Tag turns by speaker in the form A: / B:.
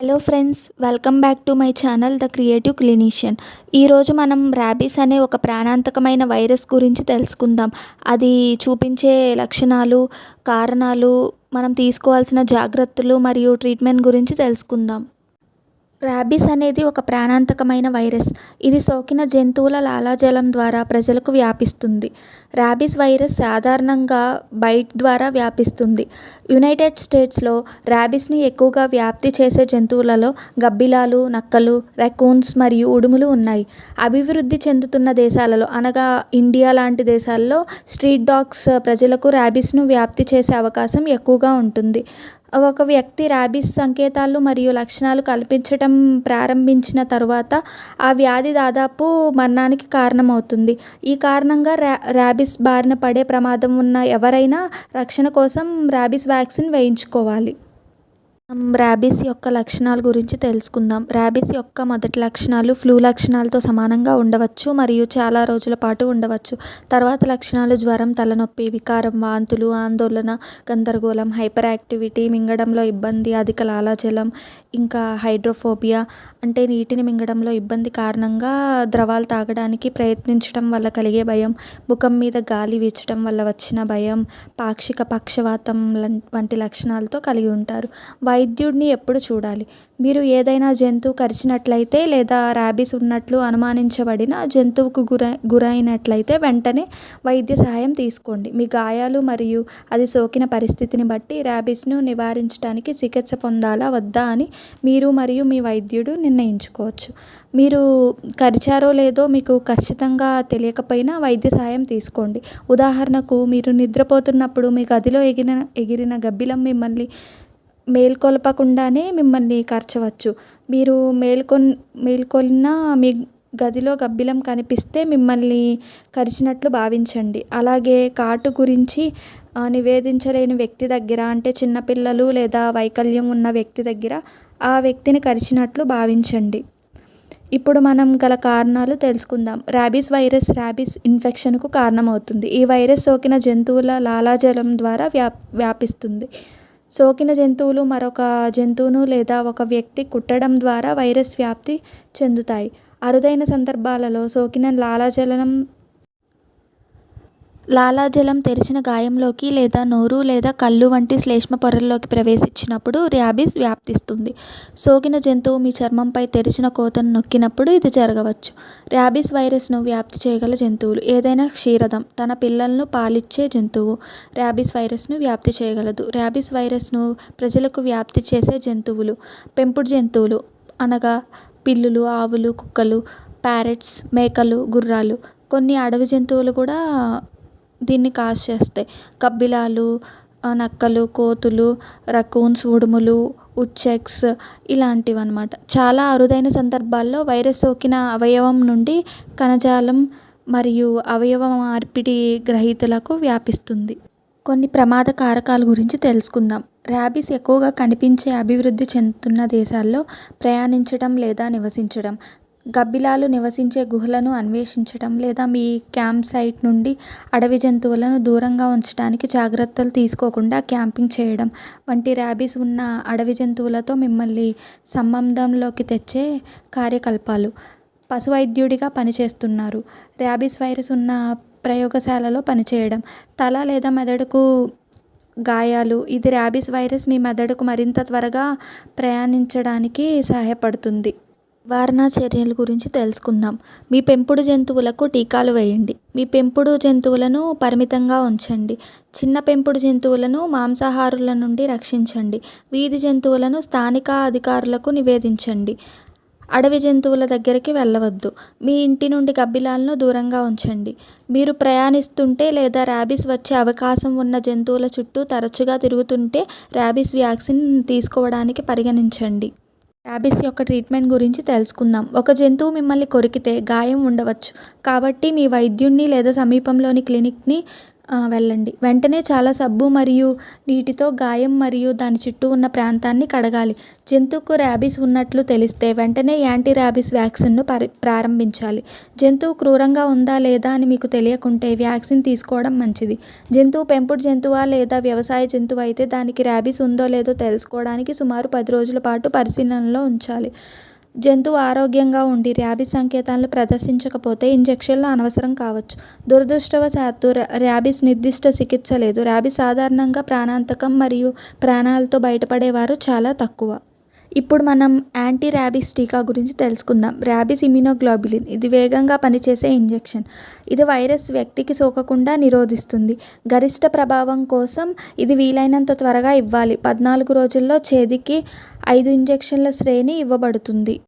A: Hello friends welcome back to my channel the creative clinician ఈరోజు మనం rabies అనే ఒక ప్రాణాంతకమైన వైరస్ గురించి తెలుసుకుందాం. అది చూపించే లక్షణాలు కారణాలు మనం తీసుకోవాల్సిన జాగ్రత్తలు మరియు ట్రీట్మెంట్ గురించి తెలుసుకుందాం. ర్యాబీస్ అనేది ఒక ప్రాణాంతకమైన వైరస్. ఇది సోకిన జంతువుల లాలాజలం ద్వారా ప్రజలకు వ్యాపిస్తుంది. ర్యాబీస్ వైరస్ సాధారణంగా బైట్ ద్వారా వ్యాపిస్తుంది. యునైటెడ్ స్టేట్స్లో ర్యాబీస్ని ఎక్కువగా వ్యాప్తి చేసే జంతువులలో గబ్బిలాలు నక్కలు రెకూన్స్ మరియు ఉడుములు ఉన్నాయి. అభివృద్ధి చెందుతున్న దేశాలలో అనగా ఇండియా లాంటి దేశాల్లో స్ట్రీట్ డాగ్స్ ప్రజలకు ర్యాబీస్ను వ్యాప్తి చేసే అవకాశం ఎక్కువగా ఉంటుంది. ఒక వ్యక్తి ర్యాబీస్ సంకేతాలు మరియు లక్షణాలు కల్పించటం ప్రారంభించిన తరువాత ఆ వ్యాధి దాదాపు మరణానికి కారణమవుతుంది. ఈ కారణంగా ర్యా ర్యాబీస్ బారిన పడే ప్రమాదం ఉన్న ఎవరైనా రక్షణ కోసం ర్యాబీస్ వ్యాక్సిన్ వేయించుకోవాలి. ర్యాబీస్ యొక్క లక్షణాల గురించి తెలుసుకుందాం. ర్యాబీస్ యొక్క మొదటి లక్షణాలు ఫ్లూ లక్షణాలతో సమానంగా ఉండవచ్చు మరియు చాలా రోజుల పాటు ఉండవచ్చు. తర్వాత లక్షణాలు జ్వరం తలనొప్పి వికారం వాంతులు ఆందోళన గందరగోళం హైపర్ యాక్టివిటీ మింగడంలో ఇబ్బంది అధిక లాలాజలం ఇంకా హైడ్రోఫోబియా అంటే నీటిని మింగడంలో ఇబ్బంది కారణంగా ద్రవాలు తాగడానికి ప్రయత్నించడం వల్ల కలిగే భయం ముఖం మీద గాలి వీచడం వల్ల వచ్చిన భయం పాక్షిక పక్షవాతం వంటి లక్షణాలతో కలిగి ఉంటారు. వైద్యుడిని ఎప్పుడు చూడాలి? మీరు ఏదైనా జంతువు కరిచినట్లయితే లేదా ర్యాబీస్ ఉన్నట్లు అనుమానించబడిన జంతువుకు గురై గురైనట్లయితే వెంటనే వైద్య సహాయం తీసుకోండి. మీ గాయాలు మరియు అది సోకిన పరిస్థితిని బట్టి ర్యాబీస్ను నివారించడానికి చికిత్స పొందాలా వద్దా అని మీరు మరియు మీ వైద్యుడు నిర్ణయించుకోవచ్చు. మీరు కరిచారో లేదో మీకు ఖచ్చితంగా తెలియకపోయినా వైద్య సహాయం తీసుకోండి. ఉదాహరణకు మీరు నిద్రపోతున్నప్పుడు మీ గదిలో ఎగిరిన ఎగిరిన గబ్బిలం మిమ్మల్ని మేల్కొల్పకుండానే మిమ్మల్ని కరచవచ్చు. మీరు మేల్కొన్ మేల్కొలిన మీ గదిలో గబ్బిలం కనిపిస్తే మిమ్మల్ని కరిచినట్లు భావించండి. అలాగే కాటు గురించి నివేదించలేని వ్యక్తి దగ్గర అంటే చిన్నపిల్లలు లేదా వైకల్యం ఉన్న వ్యక్తి దగ్గర ఆ వ్యక్తిని కరిచినట్లు భావించండి. ఇప్పుడు మనం గల కారణాలు తెలుసుకుందాం. ర్యాబీస్ వైరస్ ర్యాబీస్ ఇన్ఫెక్షన్కు కారణమవుతుంది. ఈ వైరస్ సోకిన జంతువుల లాలాజలం ద్వారా వ్యా వ్యాపిస్తుంది. సోకిన జంతువులు మరొక జంతువును లేదా ఒక వ్యక్తి కుట్టడం ద్వారా వైరస్ వ్యాప్తి చెందుతాయి. అరుదైన సందర్భాలలో సోకిన లాలాజలం లాలాజలం తెరిచిన గాయంలోకి లేదా నోరు లేదా కళ్ళు వంటి శ్లేష్మ పొరల్లోకి ప్రవేశించినప్పుడు ర్యాబీస్ వ్యాప్తిస్తుంది. సోకిన జంతువు మీ చర్మంపై తెరిచిన కోతను నొక్కినప్పుడు ఇది జరగవచ్చు. ర్యాబీస్ వైరస్ను వ్యాప్తి చేయగల జంతువులు. ఏదైనా క్షీరదం తన పిల్లలను పాలిచ్చే జంతువు ర్యాబీస్ వైరస్ను వ్యాప్తి చేయగలదు. ర్యాబీస్ వైరస్ను ప్రజలకు వ్యాప్తి చేసే జంతువులు పెంపుడు జంతువులు అనగా పిల్లులు ఆవులు కుక్కలు ప్యారెట్స్ మేకలు గుర్రాలు. కొన్ని అడవి జంతువులు కూడా దీన్ని కాజ్ చేస్తాయి. కబ్బిలాలు నక్కలు కోతులు రకూన్స్ ఉడుములు ఉచ్చెక్స్ ఇలాంటివి అనమాట చాలా అరుదైన సందర్భాల్లో వైరస్ సోకిన అవయవం నుండి కణజాలం మరియు అవయవ మార్పిడి గ్రహీతలకు వ్యాపిస్తుంది. కొన్ని ప్రమాద కారకాల గురించి తెలుసుకుందాం. ర్యాబీస్ ఎక్కువగా కనిపించే అభివృద్ధి చెందుతున్న దేశాల్లో ప్రయాణించడం లేదా నివసించడం. గబ్బిలాలు నివసించే గుహలను అన్వేషించడం లేదా మీ క్యాంప్ సైట్ నుండి అడవి జంతువులను దూరంగా ఉంచడానికి జాగ్రత్తలు తీసుకోకుండా క్యాంపింగ్ చేయడం. వంటి ర్యాబీస్ ఉన్న అడవి జంతువులతో మిమ్మల్ని సంబంధంలోకి తెచ్చే కార్యకలాపాలు పశువైద్యుడిగా పనిచేస్తున్నారు. ర్యాబీస్ వైరస్ ఉన్న ప్రయోగశాలలో పనిచేయడం. తల లేదా మెదడుకు గాయాలు. ఇది ర్యాబీస్ వైరస్ మీ మెదడుకు మరింత త్వరగా ప్రయాణించడానికి సహాయపడుతుంది. నివారణ చర్యల గురించి తెలుసుకుందాం. మీ పెంపుడు జంతువులకు టీకాలు వేయండి. మీ పెంపుడు జంతువులను పరిమితంగా ఉంచండి. చిన్న పెంపుడు జంతువులను మాంసాహారుల నుండి రక్షించండి. వీధి జంతువులను స్థానిక అధికారులకు నివేదించండి. అడవి జంతువుల దగ్గరికి వెళ్ళవద్దు. మీ ఇంటి నుండి గబ్బిలాలను దూరంగా ఉంచండి. మీరు ప్రయాణిస్తుంటే లేదా ర్యాబీస్ వచ్చే అవకాశం ఉన్న జంతువుల చుట్టూ తరచుగా తిరుగుతుంటే ర్యాబీస్ వ్యాక్సిన్ తీసుకోవడానికి పరిగణించండి. ర్యాబీస్ యొక్క ట్రీట్మెంట్ గురించి తెలుసుకుందాం. ఒక జంతువు మిమ్మల్ని కొరికితే గాయం ఉండవచ్చు. కాబట్టి మీ వైద్యుడిని లేదా సమీపంలోని క్లినిక్ని వెళ్ళండి. వెంటనే చాలా సబ్బు మరియు నీటితో గాయం మరియు దాని చుట్టూ ఉన్న ప్రాంతాన్ని కడగాలి. జంతువుకు ర్యాబీస్ ఉన్నట్లు తెలిస్తే వెంటనే యాంటీ ర్యాబీస్ వ్యాక్సిన్ను పరి ప్రారంభించాలి. జంతువు క్రూరంగా ఉందా లేదా అని మీకు తెలియకుంటే వ్యాక్సిన్ తీసుకోవడం మంచిది. జంతువు పెంపుడు జంతువా లేదా వ్యవసాయ జంతువు అయితే దానికి ర్యాబీస్ ఉందో లేదో తెలుసుకోవడానికి సుమారు పది రోజుల పాటు పరిశీలనలో ఉంచాలి. జంతువు ఆరోగ్యంగా ఉండి ర్యాబీస్ సంకేతాలను ప్రదర్శించకపోతే ఇంజెక్షన్లు అనవసరం కావచ్చు. దురదృష్టవశాత్తు ర్యాబీస్ నిర్దిష్ట చికిత్స లేదు. ర్యాబీస్ సాధారణంగా ప్రాణాంతకం మరియు ప్రాణాలతో బయటపడేవారు చాలా తక్కువ. ఇప్పుడు మనం యాంటీ ర్యాబీస్ టీకా గురించి తెలుసుకుందాం. Rabies immunoglobulin. ఇది వేగంగా పనిచేసే ఇంజెక్షన్. ఇది వైరస్ వ్యక్తికి సోకకుండా నిరోధిస్తుంది. గరిష్ట ప్రభావం కోసం ఇది వీలైనంత త్వరగా ఇవ్వాలి. పద్నాలుగు రోజుల్లో చేతికి ఐదు ఇంజెక్షన్ల శ్రేణి ఇవ్వబడుతుంది.